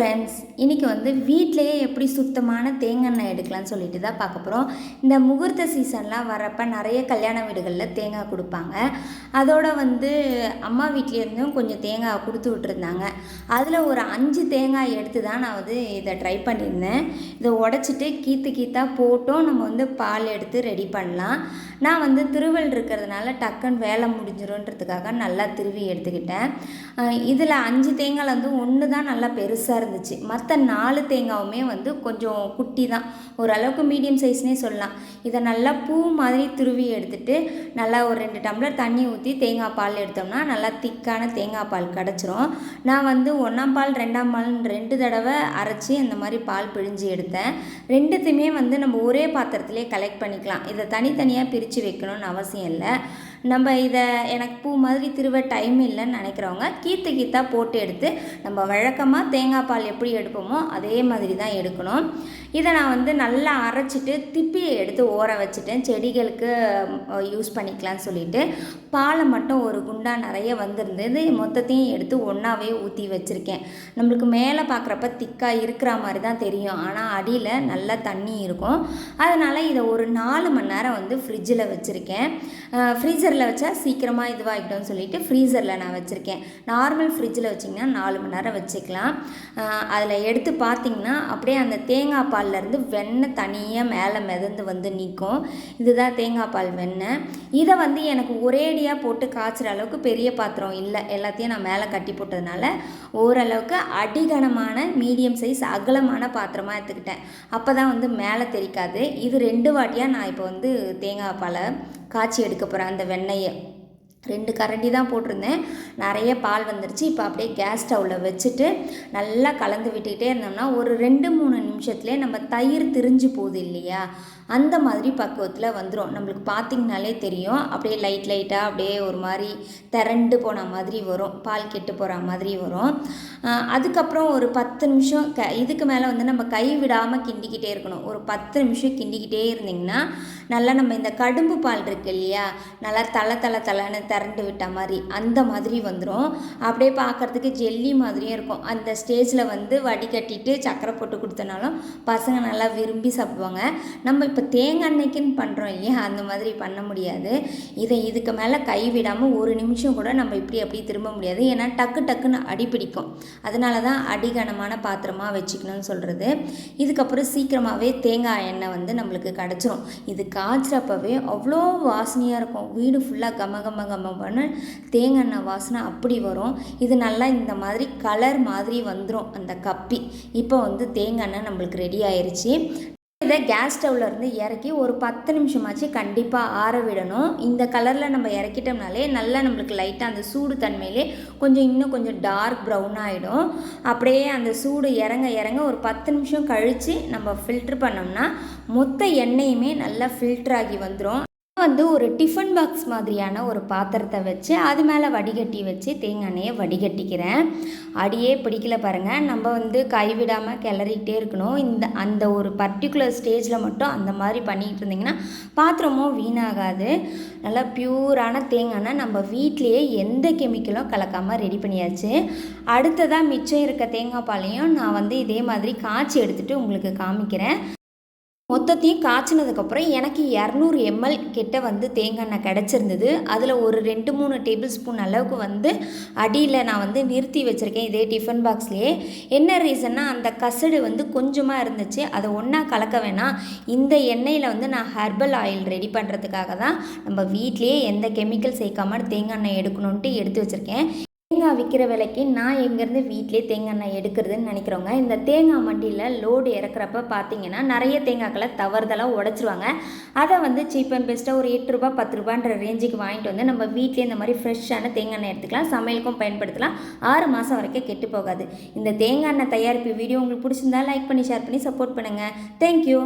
Friends இன்றைக்கி வந்து வீட்டிலையே எப்படி சுத்தமான தேங்காய் எண்ணெய் எடுக்கலாம்னு சொல்லிட்டு தான் பார்க்க போகிறோம் இந்த முகூர்த்த சீசன்லாம் வரப்போ நிறைய கல்யாண வீடுகளில் தேங்காய் கொடுப்பாங்க. அதோட வந்து அம்மா வீட்லேருந்தும் கொஞ்சம் தேங்காய் கொடுத்து விட்டுருந்தாங்க. அதில் ஒரு அஞ்சு தேங்காய் எடுத்து தான் நான் வந்து இதை ட்ரை பண்ணியிருந்தேன். இதை உடச்சிட்டு கீத்து கீத்தாக போட்டும் நம்ம வந்து பால் எடுத்து ரெடி பண்ணலாம். நான் வந்து திருவல் இருக்கிறதுனால டக்குன்னு வேலை முடிஞ்சிரும்ன்றதுக்காக நல்லா திருவி எடுத்துக்கிட்டேன். இதில் அஞ்சு தேங்காய் வந்து ஒன்று தான் நல்லா பெருசாக இருந்துச்சு. மற்ற நாலு தேங்காவுமே வந்து கொஞ்சம் குட்டி தான் ஓரளவுக்கு மீடியம் சைஸ்னே சொல்லலாம். இதை நல்லா பூ மாதிரி துருவி எடுத்துட்டு நல்லா ஒரு ரெண்டு டம்ளர் தண்ணி ஊற்றி தேங்காய் பால் எடுத்தோம்னா நல்லா திக்கான தேங்காய் பால் கிடச்சிரும். நான் வந்து ஒன்றாம் பால் ரெண்டாம் பால் ரெண்டு தடவை அரைச்சி அந்த மாதிரி பால் பிழிஞ்சு எடுத்தேன். ரெண்டுத்தையுமே வந்து நம்ம ஒரே பாத்திரத்திலே கலெக்ட் பண்ணிக்கலாம். இதை தனித்தனியாக பிரித்து வைக்கணும்னு அவசியம் இல்லை. நம்ம இதை எனக்கு பூ மாதிரி திருவ டைம் இல்லைன்னு நினைக்கிறவங்க கீத்து கீத்தாக போட்டு எடுத்து நம்ம வழக்கமாக தேங்காய் பால் எப்படி எடுப்போமோ அதே மாதிரி தான் எடுக்கணும். இதை நான் வந்து நல்லா அரைச்சிட்டு திப்பியை எடுத்து ஊற வச்சுட்டேன். செடிகளுக்கு யூஸ் பண்ணிக்கலாம்னு சொல்லிட்டு பாலை மட்டும் ஒரு குண்டா நிறைய வந்திருந்தது மொத்தத்தையும் எடுத்து ஒன்றாவே ஊற்றி வச்சுருக்கேன். நம்மளுக்கு மேலே பார்க்குறப்ப திக்காக இருக்கிற மாதிரி தான் தெரியும். ஆனால் அடியில் நல்லா தண்ணி இருக்கும். அதனால் இதை ஒரு நாலு மணி நேரம் வந்து ஃப்ரிட்ஜில் வச்சுருக்கேன். ஃப்ரீசரில் வச்சா சீக்கிரமாக இதுவாகிட்டோம்னு சொல்லிட்டு ஃப்ரீசரில் நான் வச்சுருக்கேன். நார்மல் ஃப்ரிட்ஜில் வச்சிங்கன்னா நாலு மணி நேரம் வச்சுக்கலாம். அதில் எடுத்து பார்த்திங்கன்னா அப்படியே அந்த தேங்காய் பால்லேருந்து வெண்ணெய் தனியாக மேலே மிதந்து வந்து நிற்கும் இதுதான் தேங்காய் பால் வெண்ணெய் இதை வந்து எனக்கு ஒரேடியாக போட்டு காய்ச்சுற அளவுக்கு பெரிய பாத்திரம் இல்லை. எல்லாத்தையும் நான் மேலே கட்டி போட்டதுனால ஓரளவுக்கு அடிகனமான மீடியம் சைஸ் அகலமான பாத்திரமாக எடுத்துக்கிட்டேன். அப்போ தான் வந்து மேலே தெரிக்காது. இது ரெண்டு வாட்டியாக நான் இப்போ வந்து தேங்காய் பாலை காய்ச்சி எடுக்க போகிறேன் அந்த வெண்ணெயை. ரெண்டு கரண்டி தான் போட்டிருந்தேன். நிறைய பால் வந்துருச்சு. இப்போ அப்படியே கேஸ் ஸ்டவ்வில் வச்சுட்டு நல்லா கலந்து விட்டுக்கிட்டே இருந்தோம்னா ஒரு ரெண்டு மூணு நிமிஷத்துலேயே நம்ம தயிர் திரிஞ்சு போகுது இல்லையா? அந்த மாதிரி பக்குவத்தில் வந்துடும் நம்மளுக்கு பார்த்திங்கனாலே தெரியும். அப்படியே லைட் லைட்டாக அப்படியே ஒரு மாதிரி திரண்டு போன மாதிரி வரும். பால் கெட்டு போகிற மாதிரி வரும். அதுக்கப்புறம் ஒரு பத்து நிமிஷம் க இதுக்கு மேலே வந்து நம்ம கை விடாமல் கிண்டிக்கிட்டே இருக்கணும். ஒரு பத்து நிமிஷம் கிண்டிக்கிட்டே இருந்திங்கன்னா நல்லா நம்ம இந்த கடும்பு பால் இருக்கு இல்லையா? நல்லா தலை தலை தலைன்னு திரண்டு விட்ட மாதிரி அந்த மாதிரி வந்துடும் அப்படியே பார்க்குறதுக்கு ஜெல்லி மாதிரியும் இருக்கும். அந்த ஸ்டேஜில் வந்து வடிகட்டிட்டு சக்கரை போட்டு கொடுத்தனாலும் பசங்க நல்லா விரும்பி சாப்பிடுவாங்க. நம்ம இப்போ தேங்காய் எண்ணெய்க்குன்னு பண்ணுறோம் இல்லையா? அந்த மாதிரி பண்ண முடியாது. இதை இதுக்கு மேலே கை விடாமல் ஒரு நிமிஷம் கூட நம்ம இப்படி அப்படி திரும்ப முடியாது. ஏன்னா டக்கு டக்குன்னு அடி பிடிக்கும். அதனால தான் அடிகனமான பாத்திரமாக வச்சுக்கணும்னு சொல்கிறது இதுக்கப்புறம் சீக்கிரமாகவே தேங்காய் எண்ணெய் வந்து நம்மளுக்கு கிடச்சிரும். இது காய்ச்சிறப்பவே அவ்வளோ வாசனையாக இருக்கும். வீடு ஃபுல்லாக கம கம கம கம்மன்னு தேங்காய் எண்ணெய் வாசனை அப்படி வரும். இது நல்லா இந்த மாதிரி கலர் மாதிரி வந்துடும் அந்த கப்பி. இப்போ வந்து தேங்காய் எண்ணெய் நம்மளுக்கு ரெடி ஆயிடுச்சு இதை கேஸ் ஸ்டவ்வில் இருந்து இறக்கி ஒரு பத்து நிமிஷமாச்சு கண்டிப்பாக ஆற விடணும். இந்த கலரில் நம்ம இறக்கிட்டோம்னாலே நல்லா நம்மளுக்கு லைட்டாக அந்த சூடு தன்மையிலே கொஞ்சம் இன்னும் கொஞ்சம் டார்க் ப்ரௌன் ஆகிடும் அப்படியே அந்த சூடு இறங்க இறங்க ஒரு பத்து நிமிஷம் கழித்து நம்ம ஃபில்ட்ரு பண்ணோம்னா மொத்த எண்ணெயுமே நல்லா ஃபில்டர் ஆகி வந்துடும் வந்து ஒரு டிஃபன் பாக்ஸ் மாதிரியான ஒரு பாத்திரத்தை வச்சு அது மேலே வடிகட்டி வச்சு தேங்காய் எண்ணெயை வடிகட்டிக்கிறேன். அடியே பிடிக்கல பாருங்கள் நம்ம வந்து கைவிடாமல் கிளறிக்கிட்டே இருக்கணும். இந்த அந்த ஒரு பர்டிகுலர் ஸ்டேஜில் மட்டும் அந்த மாதிரி பண்ணிகிட்டு இருந்திங்கன்னா பாத்திரமும் வீணாகாது. நல்லா பியூரான தேங்காய் எண்ணெய் நம்ம வீட்லேயே எந்த கெமிக்கலும் கலக்காமல் ரெடி பண்ணியாச்சு. அடுத்ததாக மிச்சம் இருக்க தேங்காய் பாலையும் நான் வந்து இதே மாதிரி காய்ச்சி எடுத்துகிட்டு உங்களுக்கு காமிக்கிறேன். மொத்தத்தையும் காய்ச்சினதுக்கப்புறம் எனக்கு இரநூறு எம்எல் கிட்ட வந்து தேங்காய் எண்ணெய் கிடச்சிருந்தது. அதில் ஒரு ரெண்டு மூணு டேபிள் ஸ்பூன் அளவுக்கு வந்து அடியில் நான் வந்து நிறுத்தி வச்சுருக்கேன் இதே டிஃபன் பாக்ஸ்லேயே. என்ன ரீசன்னா அந்த கசடு வந்து கொஞ்சமாக இருந்துச்சு. அதை ஒன்றா கலக்க வேணாம். இந்த எண்ணெயில் வந்து நான் ஹெர்பல் ஆயில் ரெடி பண்ணுறதுக்காக தான் நம்ம வீட்லேயே எந்த கெமிக்கல் சேர்க்காமல் தேங்காய் எண்ணெய் எடுக்கணுன்ட்டு எடுத்து வச்சுருக்கேன். தேங்காய் விற்கிற விலைக்கு நான் எங்கேருந்து வீட்டிலே தேங்காய் எண்ணெய் எடுக்கிறதுன்னு நினைக்கிறோங்க இந்த தேங்காய் மண்டியில் லோடு இறக்குறப்ப பார்த்தீங்கன்னா நிறைய தேங்காய்களை தவறுதலாக உடச்சிருவாங்க. அதை வந்து சீப் அண்ட் பெஸ்ட்டாக ஒரு எட்டு ரூபா பத்து ரூபான்ற ரேஞ்சுக்கு வாங்கிட்டு வந்து நம்ம வீட்டிலே இந்த மாதிரி ஃப்ரெஷ்ஷான தேங்காய் எண்ணெய் எடுத்துக்கலாம். சமையலுக்கும் பயன்படுத்தலாம். ஆறு மாதம் வரைக்கும் கெட்டு போகாது. இந்த தேங்காய் எண்ணெய் தயாரிப்பு வீடியோ உங்களுக்கு பிடிச்சிருந்தா லைக் பண்ணி ஷேர் பண்ணி சப்போர்ட் பண்ணுங்கள் தேங்க்யூ